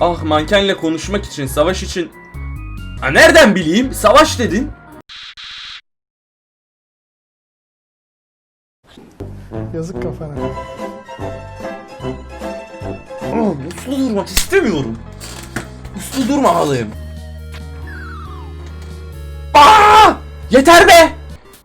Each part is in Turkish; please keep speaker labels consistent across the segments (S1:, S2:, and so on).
S1: Ah mankenle konuşmak için, savaş için. Ha nereden bileyim? Savaş dedin.
S2: Yazık kafana.
S1: Oh, uslu durmak istemiyorum. Uslu durmamalıyım. Aa! Yeter be!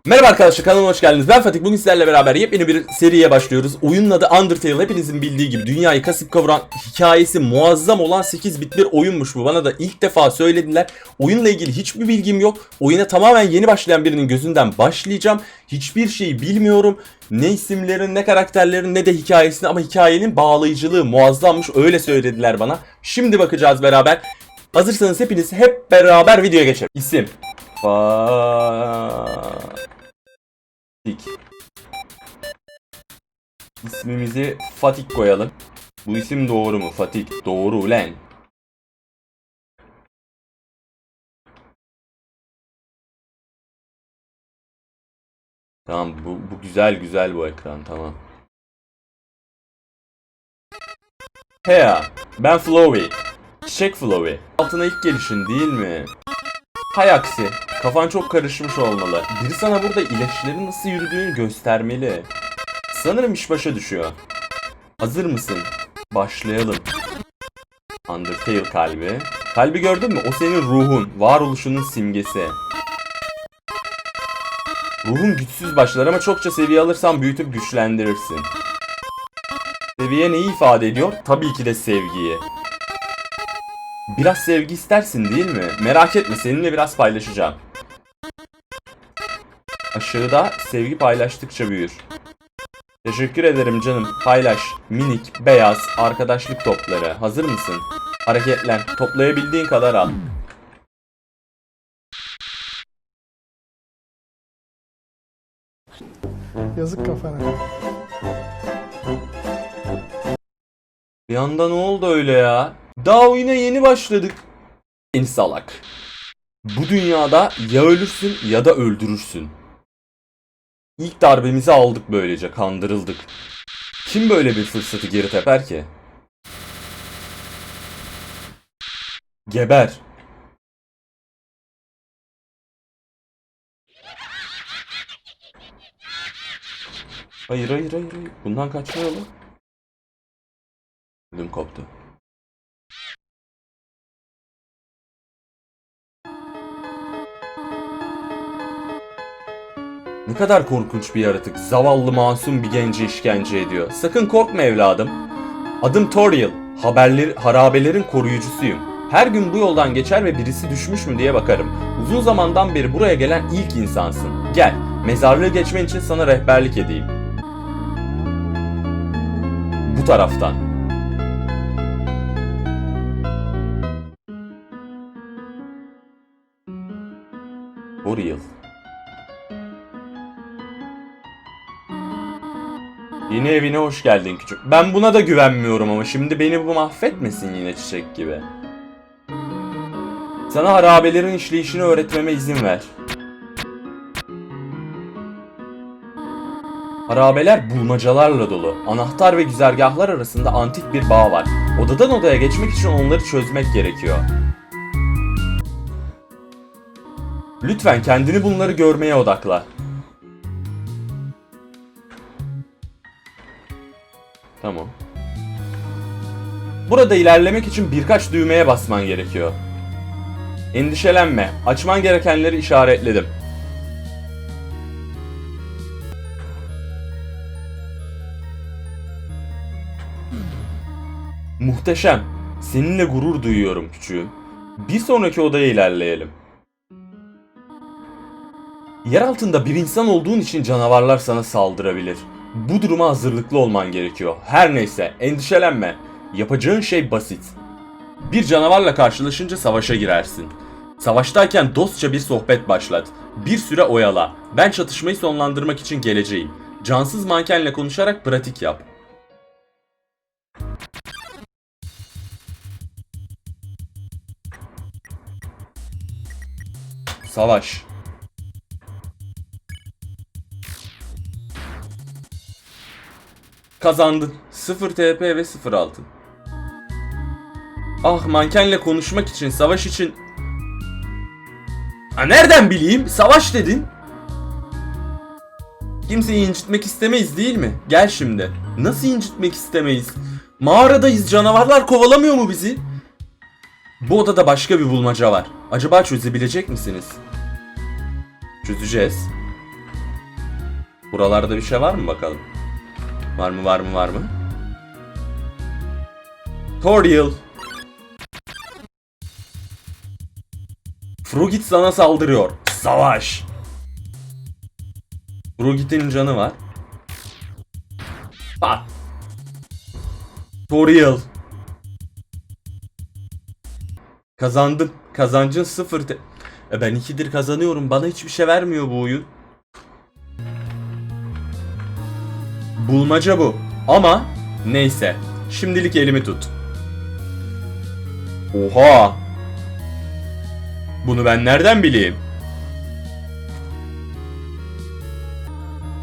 S1: Merhaba arkadaşlar kanalıma hoş geldiniz. Ben Fatih. Bugün sizlerle beraber yepyeni bir seriye başlıyoruz. Oyunun adı Undertale. Hepinizin bildiği gibi dünyayı kasıp kavuran hikayesi muazzam olan 8 bit bir oyunmuş bu. Bana da ilk defa söylediler. Oyunla ilgili hiçbir bilgim yok. Oyuna tamamen yeni başlayan birinin gözünden başlayacağım. Hiçbir şeyi bilmiyorum. Ne isimlerin, ne karakterlerin, ne de hikayesini ama hikayenin bağlayıcılığı muazzammış. Öyle söylediler bana. Şimdi bakacağız beraber. Hazırsanız hepiniz hep beraber videoya geçelim. İsim. Fatik. İsmimizi Fatik koyalım. Bu isim doğru mu? Fatik. Doğru ulen. Tamam bu, bu güzel güzel bu ekran tamam. Hea, ben Flowey. Çiçek Flowey. Altına ilk gelişin değil mi? Hay aksi, kafan çok karışmış olmalı. Biri sana burada ilaçların nasıl yürüdüğünü göstermeli. Sanırım iş başa düşüyor. Hazır mısın? Başlayalım. Undertale kalbi. Kalbi gördün mü? O senin ruhun, varoluşunun simgesi. Ruhun güçsüz başlar ama çokça seviye alırsan büyütüp güçlendirirsin. Seviye neyi ifade ediyor? Tabii ki de sevgiyi. Biraz sevgi istersin değil mi? Merak etme seninle biraz paylaşacağım. Aşağıda sevgi paylaştıkça büyür. Teşekkür ederim canım. Paylaş. Minik, beyaz, arkadaşlık topları. Hazır mısın? Hareketlen. Toplayabildiğin kadar al.
S2: Yazık kafana.
S1: Bir anda ne oldu öyle ya? Daha oyuna yeni başladık. En salak. Bu dünyada ya ölürsün ya da öldürürsün. İlk darbemizi aldık böylece, kandırıldık. Kim böyle bir fırsatı geri teper ki? Geber. Hayır hayır hayır hayır. Bundan kaçmayalım. Ödüm koptu. Ne kadar korkunç bir yaratık. Zavallı masum bir genci işkence ediyor. Sakın korkma evladım. Adım Toriel. Haberleri, harabelerin koruyucusuyum. Her gün bu yoldan geçer ve birisi düşmüş mü diye bakarım. Uzun zamandan beri buraya gelen ilk insansın. Gel, mezarlığı geçmen için sana rehberlik edeyim. Bu taraftan. Toriel. Yeni evine hoş geldin küçük. Ben buna da güvenmiyorum ama şimdi beni bu mahvetmesin yine çiçek gibi. Sana harabelerin işleyişini öğretmeme izin ver. Harabeler bulmacalarla dolu. Anahtar ve güzergahlar arasında antik bir bağ var. Odadan odaya geçmek için onları çözmek gerekiyor. Lütfen kendini bunları görmeye odakla. Tamam. Burada ilerlemek için birkaç düğmeye basman gerekiyor. Endişelenme. Açman gerekenleri işaretledim. Muhteşem. Seninle gurur duyuyorum küçüğüm. Bir sonraki odaya ilerleyelim. Yer altında bir insan olduğun için canavarlar sana saldırabilir. Bu duruma hazırlıklı olman gerekiyor. Her neyse, endişelenme. Yapacağın şey basit. Bir canavarla karşılaşınca savaşa girersin. Savaştayken dostça bir sohbet başlat. Bir süre oyala. Ben çatışmayı sonlandırmak için geleceğim. Cansız mankenle konuşarak pratik yap. Savaş. Kazandın. 0 TP ve 0 altın. Ah mankenle konuşmak için, savaş için. Ha nereden bileyim? Savaş dedin. Kimseyi incitmek istemeyiz değil mi? Gel şimdi. Nasıl incitmek istemeyiz? Mağaradayız canavarlar kovalamıyor mu bizi? Bu odada başka bir bulmaca var. Acaba çözebilecek misiniz? Çözeceğiz. Buralarda bir şey var mı bakalım? Var mı var mı var mı? Toriel. Frogit sana saldırıyor. Savaş. Frogit'in canı var. Bak. Toriel. Kazandım. Kazancın sıfır. E ben ikidir kazanıyorum. Bana hiçbir şey vermiyor bu oyun. Bulmaca bu. Ama neyse. Şimdilik elimi tut. Oha. Bunu ben nereden bileyim?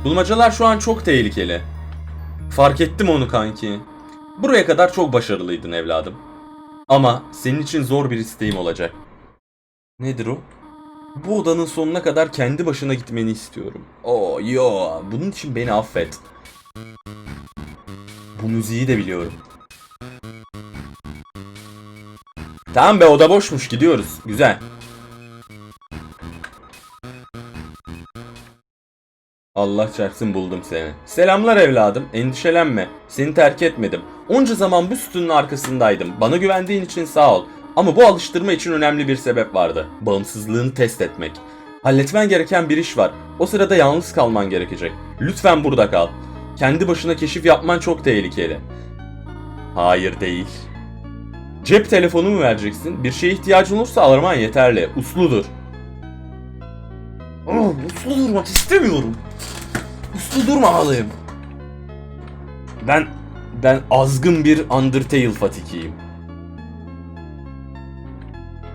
S1: Bulmacalar şu an çok tehlikeli. Fark ettim onu kanki. Buraya kadar çok başarılıydın evladım. Ama senin için zor bir isteğim olacak. Nedir o? Bu odanın sonuna kadar kendi başına gitmeni istiyorum. Oo yo, bunun için beni affet. Bu müziği de biliyorum. Tamam be oda boşmuş gidiyoruz. Güzel. Allah çarpsın buldum seni. Selamlar evladım. Endişelenme. Seni terk etmedim. Onca zaman bu sütunun arkasındaydım. Bana güvendiğin için sağ ol. Ama bu alıştırma için önemli bir sebep vardı. Bağımsızlığını test etmek. Halletmen gereken bir iş var. O sırada yalnız kalman gerekecek. Lütfen burada kal. Kendi başına keşif yapman çok tehlikeli. Hayır değil. Cep telefonu mu vereceksin? Bir şeye ihtiyacın olursa araman yeterli. Usludur. Oh, uslu durmak istemiyorum. Uslu durmamalıyım. Ben ben azgın bir Undertale fatikiyim.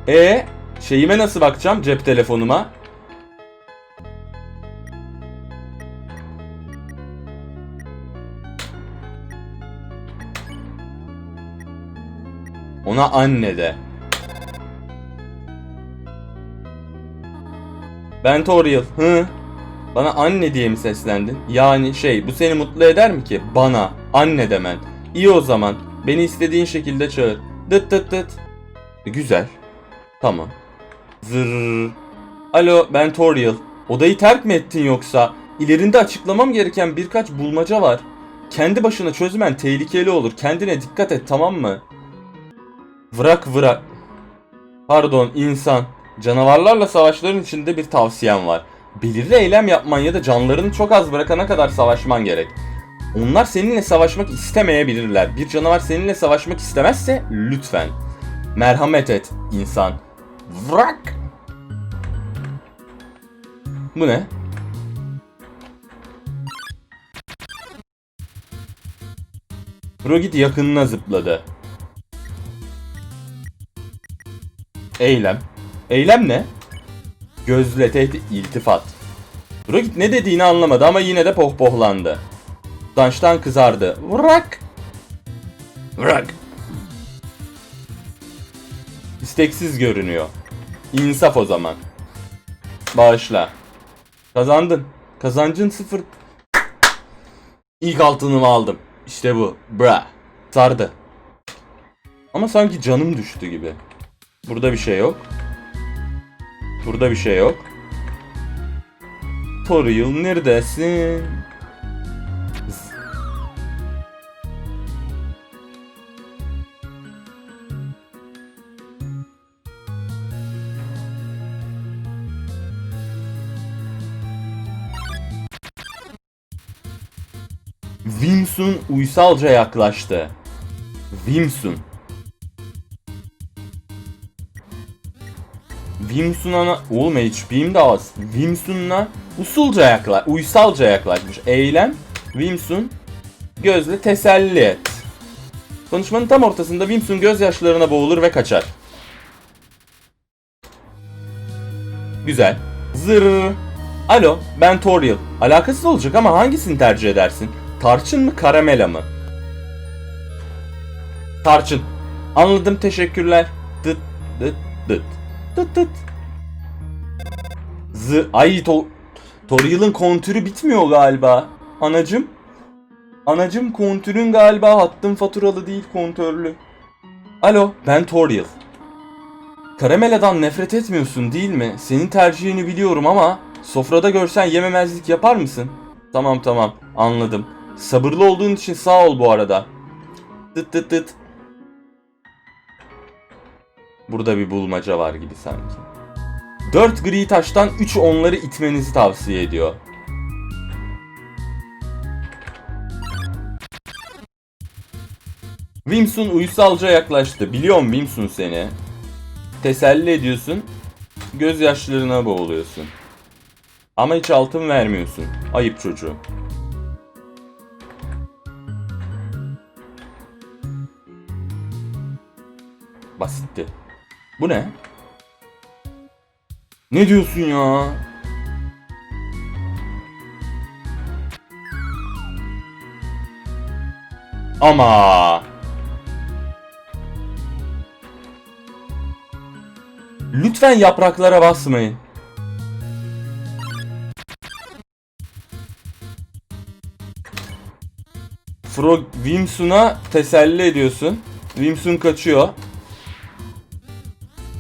S1: E şeyime nasıl bakacağım cep telefonuma? Ona anne de. Ben Toriel. Hı? Bana anne diye mi seslendin? Yani şey bu seni mutlu eder mi ki? Bana anne demen. İyi o zaman. Beni istediğin şekilde çağır. Dıt dıt dıt. Güzel. Tamam. Zırr. Alo ben Toriel. Odayı terk mi ettin yoksa? İlerinde açıklamam gereken birkaç bulmaca var. Kendi başına çözmen tehlikeli olur. Kendine dikkat et tamam mı? Vırak vırak. Pardon insan. Canavarlarla savaşların içinde bir tavsiyem var. Belirli eylem yapman ya da canlarını çok az bırakana kadar savaşman gerek. Onlar seninle savaşmak istemeyebilirler. Bir canavar seninle savaşmak istemezse lütfen. Merhamet et insan. Vrak. Bu ne? Rogit yakınına zıpladı. Eylem. Eylem ne? Gözle tehdit iltifat. Rogit ne dediğini anlamadı ama yine de pohpohlandı. Utançtan kızardı. Vrak! Vrak! İsteksiz görünüyor. İnsaf o zaman. Bağışla. Kazandın. Kazancın sıfır. İlk altınımı aldım. İşte bu. Bra. Sardı. Ama sanki canım düştü gibi. Burada bir şey yok. Burada bir şey yok. Toriel neredesin? Wimsun uysalca yaklaştı. Wimsun. Wimsun'a oğlum HP'im de az. Wimsun'a usulca yaklaş, uysalca yaklaşmış. Eylem Wimsun gözle teselli et. Konuşmanın tam ortasında Wimsun gözyaşlarına boğulur ve kaçar. Güzel. Zırr. Alo, ben Toriel. Alakasız olacak ama hangisini tercih edersin? Tarçın mı, karamela mı? Tarçın. Anladım teşekkürler. Dıt dıt dıt. Dıt dıt. Z ay to Toriel'ın kontürü bitmiyor galiba. Anacım. Anacım kontürün galiba hattın faturalı değil kontörlü. Alo ben Toriel. Karamela'dan nefret etmiyorsun değil mi? Senin tercihini biliyorum ama sofrada görsen yememezlik yapar mısın? Tamam tamam anladım. Sabırlı olduğun için sağ ol bu arada. Tıt tıt tıt. Burada bir bulmaca var gibi sanki. 4 gri taştan 3 onları itmenizi tavsiye ediyor. Wimsun uysalca yaklaştı. Biliyorum Wimsun seni. Teselli ediyorsun. Gözyaşlarına boğuluyorsun. Ama hiç altın vermiyorsun. Ayıp çocuğum. Basitti. Bu ne? Ne diyorsun ya? Ama Lütfen yapraklara basmayın. Frog Wimsun'a teselli ediyorsun. Wimsun kaçıyor.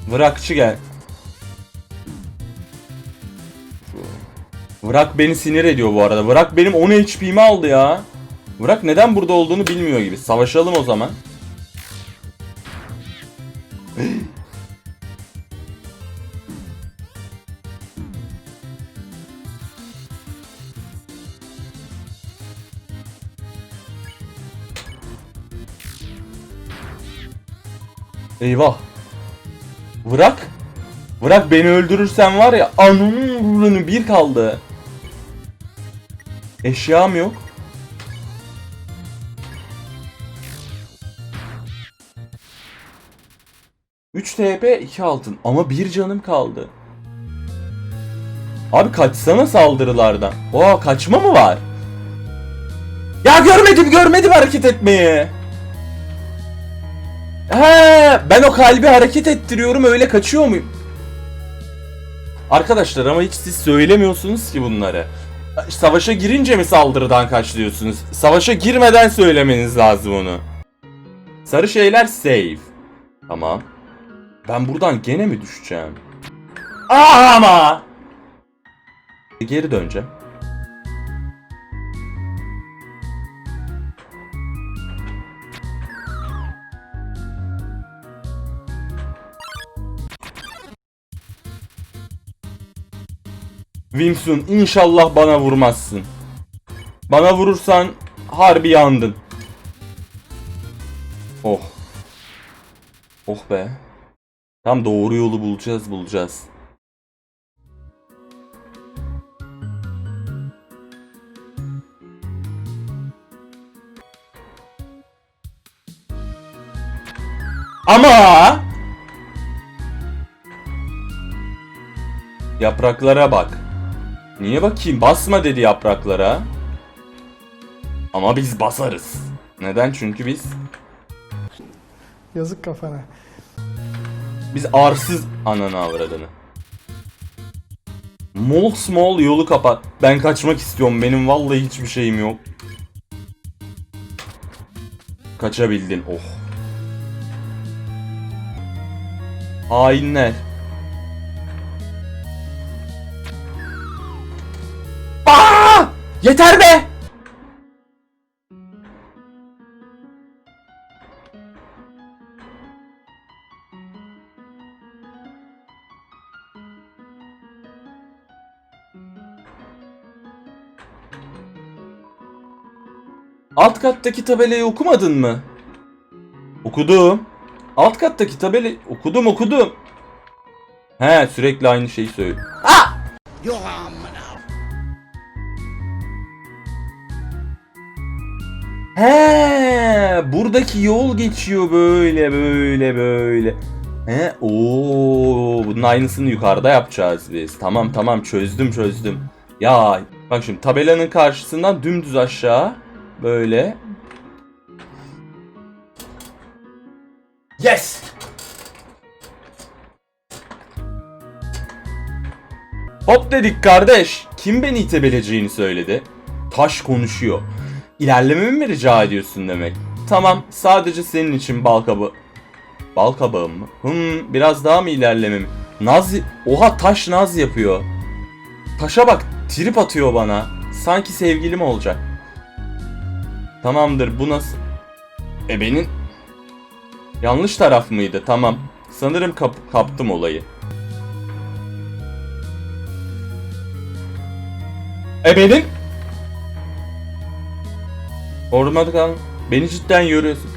S1: Vrakçı gel. Vrak beni sinir ediyor bu arada. Vrak benim 10 HP'mi aldı ya. Vrak neden burada olduğunu bilmiyor gibi. Savaşalım o zaman. Eyvah. Vrak. Vrak beni öldürürsen var ya ananın ruhunu bir kaldı. Eşyam yok. Üç TP 2 altın ama bir canım kaldı. Abi kaçsana saldırılardan. Oha kaçma mı var? Ya görmedim görmedim hareket etmeyi. He, ben o kalbi hareket ettiriyorum öyle kaçıyor muyum? Arkadaşlar ama hiç siz söylemiyorsunuz ki bunları. Savaşa girince mi saldırıdan kaç diyorsunuz? Savaşa girmeden söylemeniz lazım onu. Sarı şeyler save. Tamam. Ben buradan gene mi düşeceğim? Ama! Geri döneceğim. Wimsun inşallah bana vurmazsın. Bana vurursan harbi yandın. Oh. Oh be. Tam doğru yolu bulacağız bulacağız. Ama Yapraklara bak. Niye bakayım? Basma dedi yapraklara. Ama biz basarız. Neden? Çünkü biz
S2: Yazık kafana.
S1: biz arsız ananı avradını. Mol small yolu kapat. Ben kaçmak istiyorum. Benim vallahi hiçbir şeyim yok. Kaçabildin. Oh. Hainler. Yeter be! Alt kattaki tabelayı okumadın mı? Okudum. Alt kattaki tabelayı okudum okudum. He sürekli aynı şeyi söylüyor. He, buradaki yol geçiyor böyle böyle böyle. He, oo, bunun aynısını yukarıda yapacağız biz. Tamam tamam çözdüm çözdüm. Ya bak şimdi tabelanın karşısından dümdüz aşağı böyle. Yes! Hop dedik kardeş. Kim beni itebileceğini söyledi. Taş konuşuyor. İlerlememi mi rica ediyorsun demek? Tamam sadece senin için bal kabağı. Bal kabağım mı? Hmm biraz daha mı ilerlemem? Naz... Oha taş naz yapıyor. Taşa bak trip atıyor bana. Sanki sevgilim olacak. Tamamdır bu nasıl? Ebenin... Yanlış taraf mıydı? Tamam. Sanırım kap- kaptım olayı. Ebenin... Ormanda kal. Beni cidden yoruyorsun.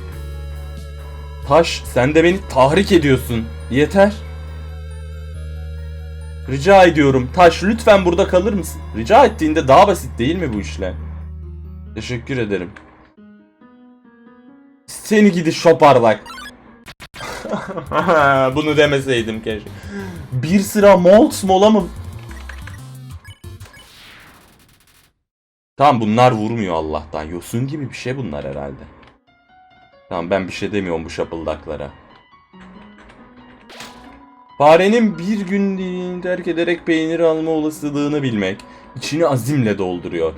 S1: Taş sen de beni tahrik ediyorsun. Yeter. Rica ediyorum. Taş lütfen burada kalır mısın? Rica ettiğinde daha basit değil mi bu işler? Teşekkür ederim. Seni gidi şoparlak. Bunu demeseydim keşke. Bir sıra Molts mola mı? Tamam bunlar vurmuyor Allah'tan. Yosun gibi bir şey bunlar herhalde. Tamam ben bir şey demiyorum bu şapıldaklara. Farenin bir günlüğünü terk ederek peynir alma olasılığını bilmek içini azimle dolduruyor.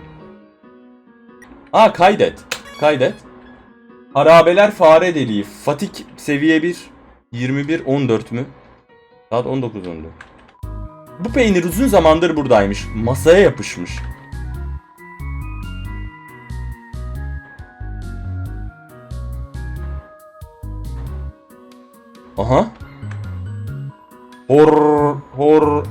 S1: Aa kaydet. Kaydet. Harabeler fare deliği. Fatik seviye 1. 21 14 mü? Saat 19 14. Bu peynir uzun zamandır buradaymış. Masaya yapışmış. Aha. Hor hor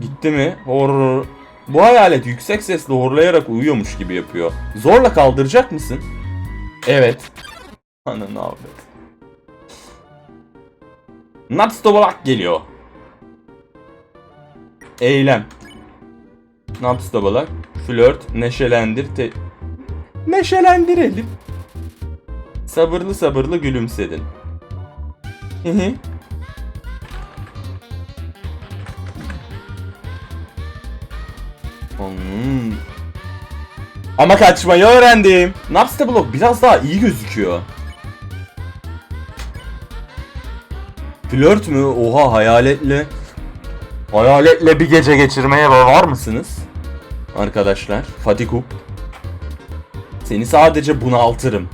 S1: Gitti mi? Hor Bu hayalet yüksek sesle horlayarak uyuyormuş gibi yapıyor. Zorla kaldıracak mısın? Evet. Ananı avret. Nuts Dobalak geliyor. Eylem. Nuts Dobalak. Flört. Neşelendir. Te... Neşelendirelim. Sabırlı sabırlı gülümsedin. Hı hı. Hmm. Ama kaçmayı öğrendim. Napster Block biraz daha iyi gözüküyor. Flört mü? Oha hayaletle. Hayaletle bir gece geçirmeye var mısınız? Arkadaşlar. Fatikup. Seni sadece bunaltırım.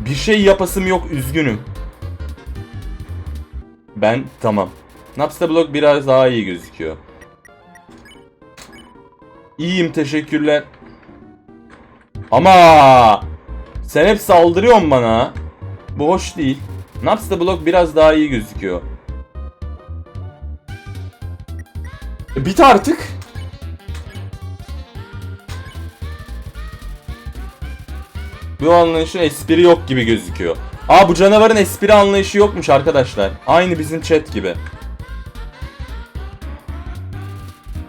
S1: Bir şey yapasım yok üzgünüm. Ben tamam. Napster Block biraz daha iyi gözüküyor. İyiyim teşekkürler. Ama sen hep saldırıyorsun bana. Bu hoş değil. Napster Block biraz daha iyi gözüküyor. E, bit artık. Bu anlayışın espri yok gibi gözüküyor. Aa bu canavarın espri anlayışı yokmuş arkadaşlar. Aynı bizim chat gibi.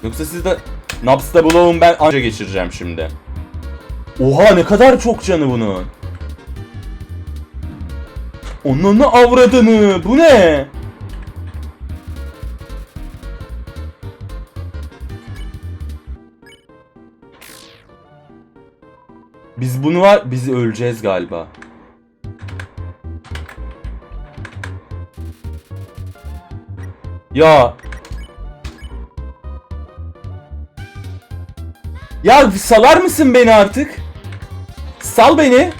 S1: Yoksa siz de Naps'ta Blow'un ben anca geçireceğim şimdi. Oha ne kadar çok canı bunun. Onunu avradını. Bu ne? Biz bunu var, biz öleceğiz galiba. Ya. Ya salar mısın beni artık? Sal beni.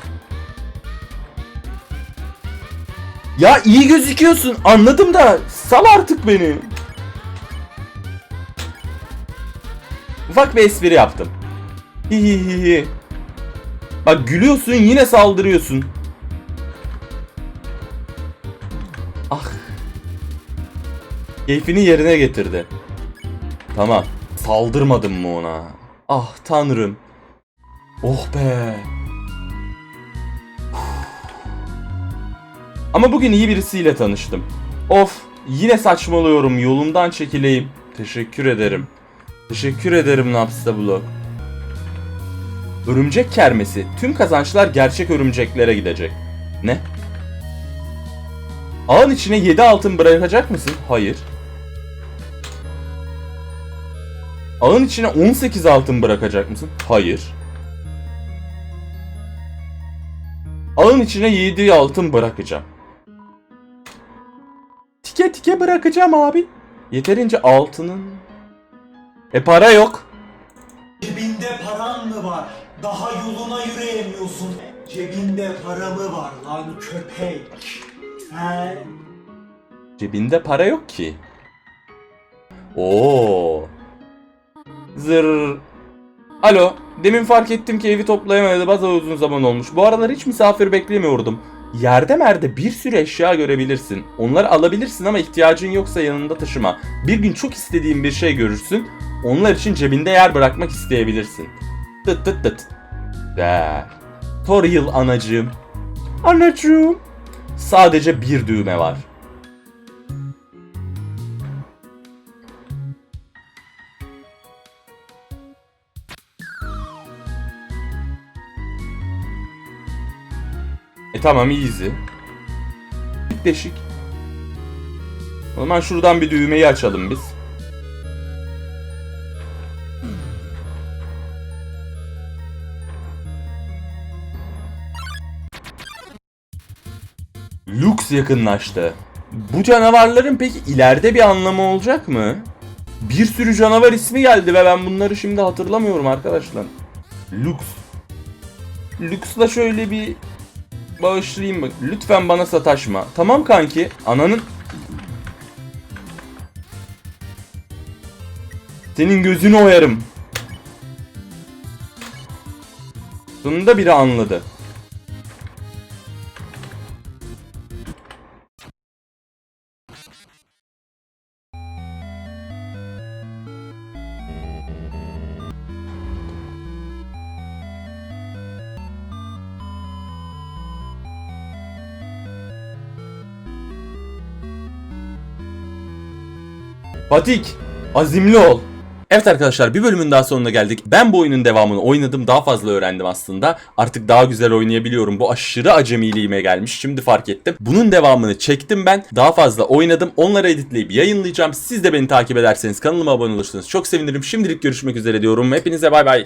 S1: Ya iyi gözüküyorsun anladım da sal artık beni. Ufak bir espri yaptım. Hihihihi. Bak gülüyorsun yine saldırıyorsun. Keyfini yerine getirdi. Tamam. Saldırmadım mı ona? Ah tanrım. Oh be. Ama bugün iyi birisiyle tanıştım. Of, yine saçmalıyorum. Yolumdan çekileyim. Teşekkür ederim. Teşekkür ederim Napsta Blog. Örümcek kermesi. Tüm kazançlar gerçek örümceklere gidecek. Ne? Ağın içine 7 altın bırakacak mısın? Hayır. Ağın içine 18 altın bırakacak mısın? Hayır. Ağın içine 7 altın bırakacağım. Tike tike bırakacağım abi. Yeterince altının. E para yok.
S3: Cebinde paran mı var? Daha yoluna yürüyemiyorsun. Cebinde para mı var lan köpek? He?
S1: Cebinde para yok ki. Oo. Zır. Alo. Demin fark ettim ki evi toplayamadı. Bayağı uzun zaman olmuş. Bu aralar hiç misafir beklemiyordum. Yerde merde bir sürü eşya görebilirsin. Onları alabilirsin ama ihtiyacın yoksa yanında taşıma. Bir gün çok istediğin bir şey görürsün. Onlar için cebinde yer bırakmak isteyebilirsin. Tıt tıt tıt. Der. Toriel anacığım. Anacığım. Sadece bir düğme var. E tamam easy. Deşik. O zaman şuradan bir düğmeyi açalım biz. Lux yakınlaştı. Bu canavarların peki ileride bir anlamı olacak mı? Bir sürü canavar ismi geldi ve ben bunları şimdi hatırlamıyorum arkadaşlar. Lux. Lux'la şöyle bir bağışlayayım bak. Lütfen bana sataşma. Tamam kanki. Ananın... Senin gözünü oyarım. Sonunda biri anladı. Patik, azimli ol. Evet arkadaşlar bir bölümün daha sonuna geldik. Ben bu oyunun devamını oynadım. Daha fazla öğrendim aslında. Artık daha güzel oynayabiliyorum. Bu aşırı acemiliğime gelmiş. Şimdi fark ettim. Bunun devamını çektim ben. Daha fazla oynadım. Onları editleyip yayınlayacağım. Siz de beni takip ederseniz kanalıma abone olursanız çok sevinirim. Şimdilik görüşmek üzere diyorum. Hepinize bay bay.